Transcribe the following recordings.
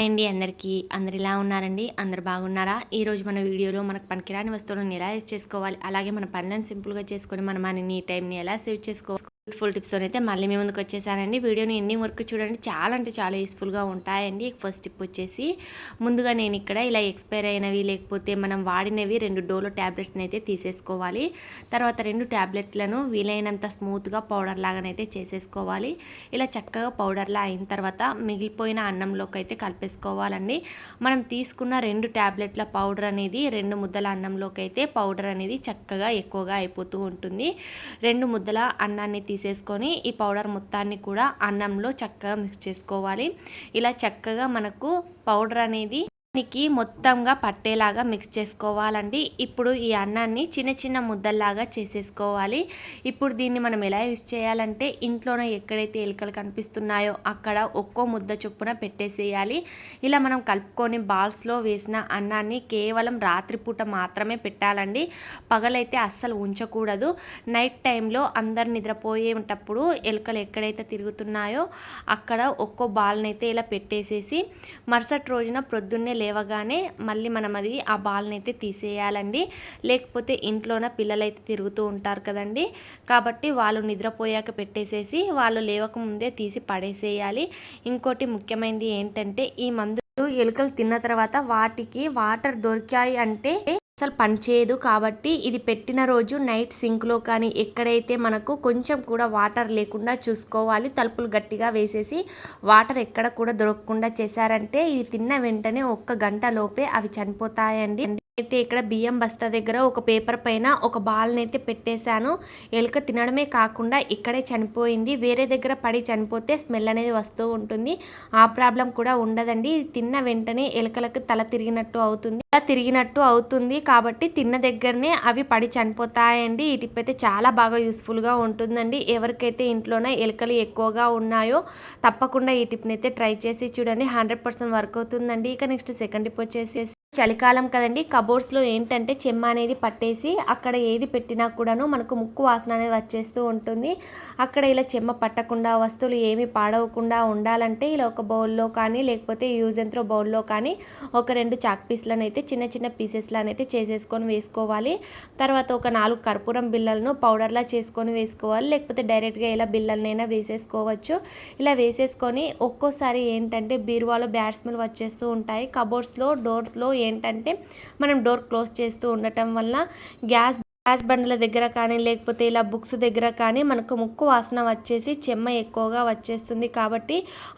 Hi అండి అందరికీ. అందరు ఇలా ఉన్నారండి? అందరు బాగున్నారా? ఈరోజు మన వీడియోలో మనకు పనికిరాని వస్తువులను ఎలా యూజ్ చేసుకోవాలి? అలాగే మన పనులను సింపుల్గా చేసుకొని మన మనీని టైంని ఎలా సేవ్ చేసుకోవాలి ఫుల్ టిప్స్తో అయితే మళ్ళీ మీ ముందుకు వచ్చేసానండి. వీడియోని ఎండింగ్ వరకు చూడండి చాలా అంటే చాలా యూస్ఫుల్గా ఉంటాయండి. ఫస్ట్ టిప్ వచ్చేసి ముందుగా నేను ఇక్కడ ఇలా ఎక్స్పైర్ అయినవి లేకపోతే మనం వాడినవి రెండు డోలో ట్యాబ్లెట్స్ని అయితే తీసేసుకోవాలి. తర్వాత రెండు ట్యాబ్లెట్లను వీలైనంత స్మూత్గా పౌడర్ లాగానైతే చేసేసుకోవాలి. ఇలా చక్కగా పౌడర్లా అయిన తర్వాత మిగిలిపోయిన అన్నంలోకి అయితే కలిపేసుకోవాలండి. మనం తీసుకున్న రెండు ట్యాబ్లెట్ల పౌడర్ అనేది రెండు ముద్దల అన్నంలోకి అయితే పౌడర్ అనేది చక్కగా ఎక్కువగా అయిపోతూ ఉంటుంది. రెండు ముద్దల అన్నాన్ని తీసేసుకొని ఈ పౌడర్ మొత్తాన్ని కూడా అన్నంలో చక్కగా మిక్స్ చేసుకోవాలి. ఇలా చక్కగా మనకు పౌడర్ అనేది దానికి మొత్తంగా పట్టేలాగా మిక్స్ చేసుకోవాలండి. ఇప్పుడు ఈ అన్నాన్ని చిన్న చిన్న ముద్దల్లాగా చేసేసుకోవాలి. ఇప్పుడు దీన్ని మనం ఎలా యూజ్ చేయాలంటే ఇంట్లోనే ఎక్కడైతే ఎలుకలు కనిపిస్తున్నాయో అక్కడ ఒక్కో ముద్ద చొప్పున పెట్టేసేయాలి. ఇలా మనం కలుపుకొని బాల్స్లో వేసిన అన్నాన్ని కేవలం రాత్రిపూట మాత్రమే పెట్టాలండి. పగలైతే అస్సలు ఉంచకూడదు. నైట్ టైంలో అందరు నిద్రపోయేటప్పుడు ఎలుకలు ఎక్కడైతే తిరుగుతున్నాయో అక్కడ ఒక్కో బాల్ని అయితే ఇలా పెట్టేసేసి మరుసటి రోజున ప్రొద్దున్నే లేవగానే మళ్ళీ మనం అది ఆ బాల్ని అయితే తీసేయాలండి. లేకపోతే ఇంట్లోన పిల్లలైతే తిరుగుతూ ఉంటారు కదండి. కాబట్టి వాళ్ళు నిద్రపోయాక పెట్టేసేసి వాళ్ళు లేవక ముందే తీసి పడేసేయాలి. ఇంకోటి ముఖ్యమైనది ఏంటంటే ఈ మందు ఎలుకలు తిన్న తర్వాత వాటికి వాటర్ దొరికాయి అంటే అసలు పనిచేయదు కాబట్టి ఇది పెట్టిన రోజు నైట్ సింక్లో కానీ ఎక్కడైతే మనకు కొంచెం కూడా వాటర్ లేకుండా చూసుకోవాలి తలుపులు గట్టిగా వేసేసి వాటర్ ఎక్కడ కూడా దొరకకుండా చేశారంటే ఇది తిన్న వెంటనే ఒక్క గంట లోపే అవి చనిపోతాయండి. అయితే ఇక్కడ బియ్యం బస్తా దగ్గర ఒక పేపర్ పైన ఒక బాల్ని అయితే పెట్టేశాను. ఎలుక తినడమే కాకుండా ఇక్కడే చనిపోయింది. వేరే దగ్గర పడి చనిపోతే స్మెల్ అనేది వస్తూ ఉంటుంది. ఆ ప్రాబ్లం కూడా ఉండదండి. తిన్న వెంటనే ఎలుకలకు తల తిరిగినట్టు అవుతుంది. తల తిరిగినట్టు అవుతుంది కాబట్టి తిన్న దగ్గరనే అవి పడి చనిపోతాయండి. ఈ టిప్ అయితే చాలా బాగా యూస్ఫుల్గా ఉంటుందండి. ఎవరికైతే ఇంట్లోనే ఎలుకలు ఎక్కువగా ఉన్నాయో తప్పకుండా ఈ టిప్ని అయితే ట్రై చేసి చూడండి. హండ్రెడ్ పర్సెంట్ వర్క్ అవుతుందండి. ఇక నెక్స్ట్ సెకండ్ టిప్ వచ్చేసి చలికాలం కదండి కబోర్డ్స్లో ఏంటంటే చెమ్మ అనేది పట్టేసి అక్కడ ఏది పెట్టినా కూడాను మనకు ముక్కు వాసన అనేది వచ్చేస్తూ ఉంటుంది. అక్కడ ఇలా చెమ్మ పట్టకుండా వస్తువులు ఏమి పాడవకుండా ఉండాలంటే ఇలా ఒక బౌల్లో కానీ లేకపోతే యూజ్ ఎంత్రో బౌల్లో కానీ ఒక రెండు చాక్ పీస్లను అయితే చిన్న చిన్న పీసెస్లను అయితే చేసేసుకొని వేసుకోవాలి. తర్వాత ఒక నాలుగు కర్పూరం బిల్లలను పౌడర్లా చేసుకొని వేసుకోవాలి. లేకపోతే డైరెక్ట్గా ఇలా బిల్లలనైనా వేసేసుకోవచ్చు. ఇలా వేసేసుకొని ఒక్కోసారి ఏంటంటే బీరువాలో బ్యాడ్ స్మెల్ వచ్చేస్తూ ఉంటాయి. కబోర్డ్స్లో డోర్స్లో ఏంటంటే మనం డోర్ క్లోజ్ చేస్తూ ఉండటం వల్ల గ్యాస్ గ్యాస్ బండ్ల దగ్గర కానీ లేకపోతే ఇలా బుక్స్ దగ్గర కానీ మనకు ముక్కు వాసన వచ్చేసి చెమ్మ ఎక్కువగా వచ్చేస్తుంది. కాబట్టి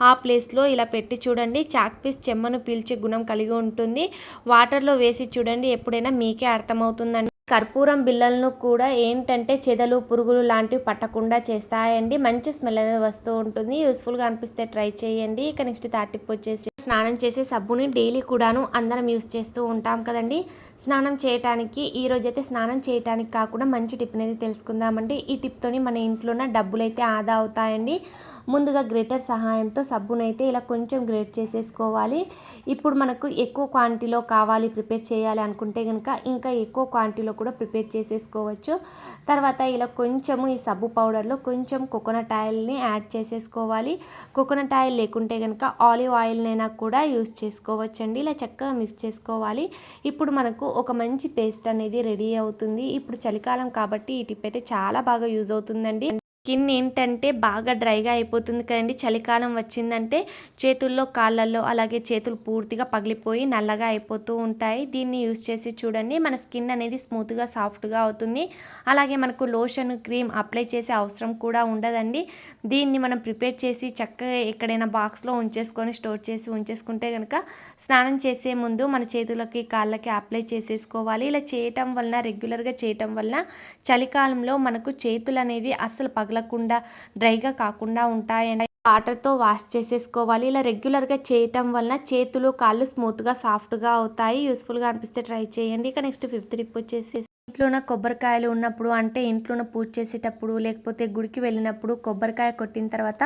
ఆ ప్లేస్లో ఇలా పెట్టి చూడండి. చాక్ పీస్ చెమ్మను పీల్చే గుణం కలిగి ఉంటుంది. వాటర్లో వేసి చూడండి. ఎప్పుడైనా మీకే అర్థమవుతుందండి. కర్పూరం బిళ్ళలను కూడా ఏంటంటే చెదలు పురుగులు లాంటివి పట్టకుండా చేస్తాయండి. మంచి స్మెల్ అనేది వస్తూ ఉంటుంది. యూస్ఫుల్గా అనిపిస్తే ట్రై చేయండి. ఇక నెక్స్ట్ తాటిప్ వచ్చేసి స్నానం చేసే సబ్బుని డైలీ కూడాను అందరం యూస్ చేస్తూ ఉంటాం కదండి. స్నానం చేయటానికి ఈరోజు అయితే స్నానం చేయటానికి కాకుండా మంచి టిప్ అనేది తెలుసుకుందామండి. ఈ టిప్తోని మన ఇంట్లోన డబ్బులు అయితే ఆదా అవుతాయండి. ముందుగా గ్రేటర్ సహాయంతో సబ్బునైతే ఇలా కొంచెం గ్రేట్ చేసేసుకోవాలి. ఇప్పుడు మనకు ఎక్కువ క్వాంటిటీలో కావాలి ప్రిపేర్ చేయాలి అనుకుంటే కనుక ఇంకా ఎక్కువ క్వాంటిటీలో కూడా ప్రిపేర్ చేసేసుకోవచ్చు. తర్వాత ఇలా కొంచెము ఈ సబ్బు పౌడర్లో కొంచెం కోకోనట్ ఆయిల్ని యాడ్ చేసేసుకోవాలి. కోకోనట్ ఆయిల్ లేకుంటే కనుక ఆలివ్ ఆయిల్నైనా కూడా యూస్ చేసుకోవచ్చండి. ఇలా చక్కగా మిక్స్ చేసుకోవాలి. ఇప్పుడు మనకు ఒక మంచి పేస్ట్ అనేది రెడీ అవుతుంది. ఇప్పుడు చలికాలం కాబట్టి ఈ టిప్ అయితే చాలా బాగా యూజ్ అవుతుందండి. స్కిన్ ఏంటంటే బాగా డ్రైగా అయిపోతుంది కదండి. చలికాలం వచ్చిందంటే చేతుల్లో కాళ్ళల్లో అలాగే చేతులు పూర్తిగా పగిలిపోయి నల్లగా అయిపోతూ ఉంటాయి. దీన్ని యూస్ చేసి చూడండి. మన స్కిన్ అనేది స్మూత్గా సాఫ్ట్గా అవుతుంది. అలాగే మనకు లోషన్ క్రీమ్ అప్లై చేసే అవసరం కూడా ఉండదండి. దీన్ని మనం ప్రిపేర్ చేసి చక్కగా ఎక్కడైనా బాక్స్లో ఉంచేసుకొని స్టోర్ చేసి ఉంచేసుకుంటే కనుక స్నానం చేసే ముందు మన చేతులకి కాళ్ళకి అప్లై చేసేసుకోవాలి. ఇలా చేయటం వలన రెగ్యులర్గా చేయటం వలన చలికాలంలో మనకు చేతులు అనేవి అస్సలు పగ తగలకుండా డ్రైగా కాకుండా ఉంటాయని వాటర్తో వాష్ చేసేసుకోవాలి. ఇలా రెగ్యులర్గా చేయటం వలన చేతులు కాళ్ళు స్మూత్గా సాఫ్ట్గా అవుతాయి. యూస్ఫుల్గా అనిపిస్తే ట్రై చేయండి. ఇక నెక్స్ట్ ఫిఫ్త్ టిప్ వచ్చేసి ఇంట్లోన కొబ్బరికాయలు ఉన్నప్పుడు అంటే ఇంట్లోన పూజ చేసేటప్పుడు లేకపోతే గుడికి వెళ్ళినప్పుడు కొబ్బరికాయ కొట్టిన తర్వాత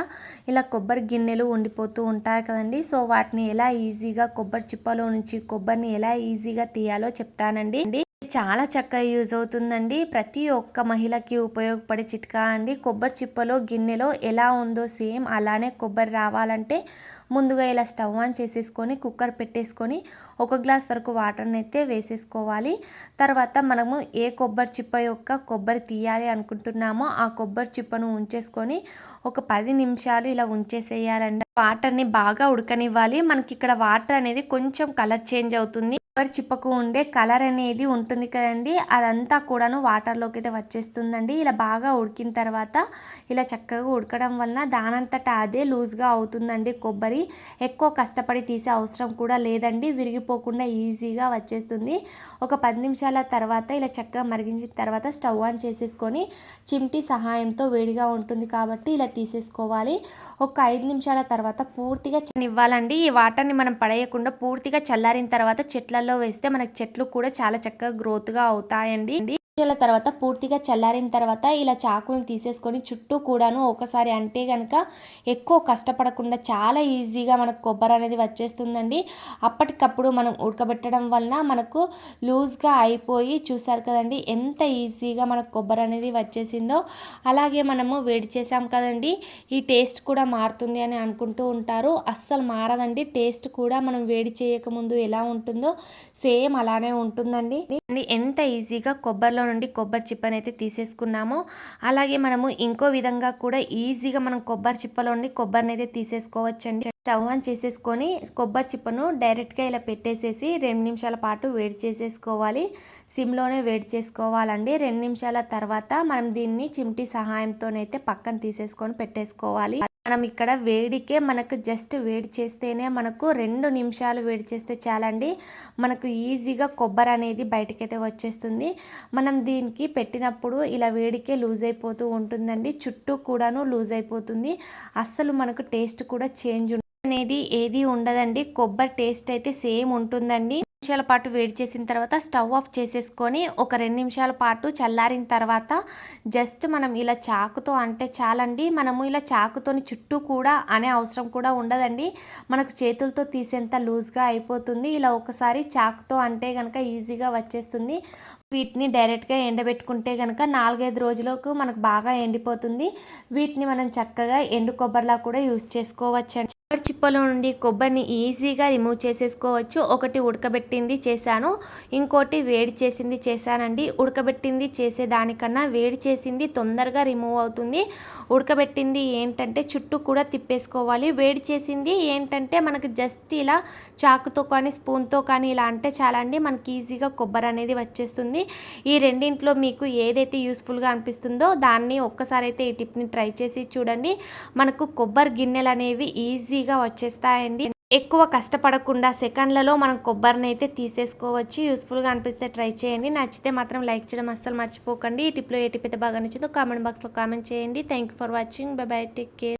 ఇలా కొబ్బరి గిన్నెలు ఉండిపోతూ ఉంటాయి కదండి. సో వాటిని ఎలా ఈజీగా కొబ్బరి చిప్పలో నుంచి కొబ్బరిని ఎలా ఈజీగా తీయాలో చెప్తానండి. చాలా చక్కగా యూజ్ అవుతుందండి. ప్రతి ఒక్క మహిళకి ఉపయోగపడే చిట్కా అండి. కొబ్బరి చిప్పలో గిన్నెలో ఎలా ఉందో సేమ్ అలానే కొబ్బరి రావాలంటే ముందుగా ఇలా స్టవ్ ఆన్ చేసేసుకొని కుక్కర్ పెట్టేసుకొని ఒక గ్లాస్ వరకు వాటర్ని అయితే వేసేసుకోవాలి. తర్వాత మనము ఏ కొబ్బరి చిప్ప యొక్క కొబ్బరి తీయాలి అనుకుంటున్నామో ఆ కొబ్బరి చిప్పను ఉంచేసుకొని ఒక పది నిమిషాలు ఇలా ఉంచేసేయాలండి. వాటర్ని బాగా ఉడకనివ్వాలి. మనకి ఇక్కడ వాటర్ అనేది కొంచెం కలర్ చేంజ్ అవుతుంది. కొబ్బరి చిప్పకు ఉండే కలర్ అనేది ఉంటుంది కదండి. అదంతా కూడాను వాటర్లోకి అయితే వచ్చేస్తుందండి. ఇలా బాగా ఉడికిన తర్వాత ఇలా చక్కగా ఉడకడం వలన దానంతటా అదే లూజ్గా అవుతుందండి కొబ్బరి. ఎక్కువ కష్టపడి తీసే అవసరం కూడా లేదండి. విరిగిపోకుండా ఈజీగా వచ్చేస్తుంది. ఒక పది నిమిషాల తర్వాత ఇలా చక్కగా మరిగించిన తర్వాత స్టవ్ ఆన్ చేసేసుకొని చిమ్టీ సహాయంతో వేడిగా ఉంటుంది కాబట్టి ఇలా తీసేసుకోవాలి. ఒక ఐదు నిమిషాల తర్వాత పూర్తిగా ఇవ్వాలండి. ఈ వాటర్ని మనం పడేయకుండా పూర్తిగా చల్లారిన తర్వాత చెట్లలో వేస్తే మనకి చెట్లు కూడా చాలా చక్కగా గ్రోత్గా అవుతాయండి. నిమిషాల తర్వాత పూర్తిగా చల్లారిన తర్వాత ఇలా చాకుని తీసేసుకొని చుట్టూ కూడాను ఒకసారి అంటే కనుక ఎక్కువ కష్టపడకుండా చాలా ఈజీగా మనకు కొబ్బరి అనేది వచ్చేస్తుందండి. అప్పటికప్పుడు మనం ఉడకబెట్టడం వలన మనకు లూజ్గా అయిపోయి చూసారు కదండి ఎంత ఈజీగా మనకు కొబ్బరి అనేది వచ్చేసిందో. అలాగే మనము వేడి చేసాం కదండి ఈ టేస్ట్ కూడా మారుతుంది అని అనుకుంటూ ఉంటారు. అస్సలు మారదండి టేస్ట్ కూడా మనం వేడి చేయకముందు ఎలా ఉంటుందో సేమ్ అలానే ఉంటుందండి. ఎంత ఈజీగా కొబ్బరిలో నుండి కొబ్బరి చిప్పని అయితే తీసేసుకున్నాము. అలాగే మనము ఇంకో విధంగా కూడా ఈజీగా మనం కొబ్బరి చిప్పలో నుండి కొబ్బరిని అయితే తీసేసుకోవచ్చండి. స్టవ్ ఆన్ చేసేసుకొని కొబ్బరి చిప్పను డైరెక్ట్గా ఇలా పెట్టేసేసి రెండు నిమిషాల పాటు వేడి చేసేసుకోవాలి. సిమ్లోనే వేడి చేసుకోవాలండి. రెండు నిమిషాల తర్వాత మనం దీన్ని చిమ్టీ సహాయంతోనైతే పక్కన తీసేసుకొని పెట్టేసుకోవాలి. మనం ఇక్కడ వేడికే మనకు జస్ట్ వేడి చేస్తేనే మనకు రెండు నిమిషాలు వేడి చేస్తే చాలండి. మనకు ఈజీగా కొబ్బరి అనేది బయటకైతే వచ్చేస్తుంది. మనం దీనికి పెట్టినప్పుడు ఇలా వేడికే లూజ్ అయిపోతూ ఉంటుందండి. చుట్టూ కూడాను లూజ్ అయిపోతుంది. అస్సలు మనకు టేస్ట్ కూడా చేంజ్ అనేది ఏది ఉండదండి. కొబ్బరి టేస్ట్ అయితే సేమ్ ఉంటుందండి. నిమిషాల పాటు వేడి చేసిన తర్వాత స్టవ్ ఆఫ్ చేసేసుకొని ఒక రెండు నిమిషాల పాటు చల్లారిన తర్వాత జస్ట్ మనం ఇలా చాకుతో అంటే చాలండి మనము ఇలా చాకుతోని చుట్టూ కూడా అనే అవసరం కూడా ఉండదండి. మనకు చేతులతో తీసేంత లూజ్గా అయిపోతుంది. ఇలా ఒకసారి చాకుతో అంటే కనుక ఈజీగా వచ్చేస్తుంది. వీటిని డైరెక్ట్గా ఎండబెట్టుకుంటే కనుక నాలుగైదు రోజులకు మనకు బాగా ఎండిపోతుంది. వీటిని మనం చక్కగా ఎండు కొబ్బరిలా కూడా యూజ్ చేసుకోవచ్చండి. కొబ్బరి చిప్పలో నుండి కొబ్బరిని ఈజీగా రిమూవ్ చేసేసుకోవచ్చు. ఒకటి ఉడకబెట్టింది చేశాను ఇంకోటి వేడి చేసింది చేశానండి. ఉడకబెట్టింది చేసే దానికన్నా వేడి చేసింది తొందరగా రిమూవ్ అవుతుంది. ఉడకబెట్టింది ఏంటంటే చుట్టూ కూడా తిప్పేసుకోవాలి. వేడి చేసింది ఏంటంటే మనకు జస్ట్ ఇలా చాకుతో కానీ స్పూన్తో కానీ ఇలా అంటే చాలా అండి. మనకి ఈజీగా కొబ్బరి అనేది వచ్చేస్తుంది. ఈ రెండింట్లో మీకు ఏదైతే యూస్ఫుల్గా అనిపిస్తుందో దాన్ని ఒక్కసారి అయితే ఈ టిప్ని ట్రై చేసి చూడండి. మనకు కొబ్బరి గిన్నెలు అనేవి ఈజీగా వచ్చేస్తాయండి. ఎక్కువ కష్టపడకుండా సెకండ్లలో మనం కొబ్బరిని అయితే తీసేసుకోవచ్చు. యూస్ఫుల్గా అనిపిస్తే ట్రై చేయండి. నచ్చితే మాత్రం లైక్ చేయడం అస్సలు మర్చిపోకండి. ఈ టిప్లో ఏ టిప్ అయితే బాగా నచ్చిందో కామెంట్ బాక్స్లో కామెంట్ చేయండి. Thank you for watching bye bye take care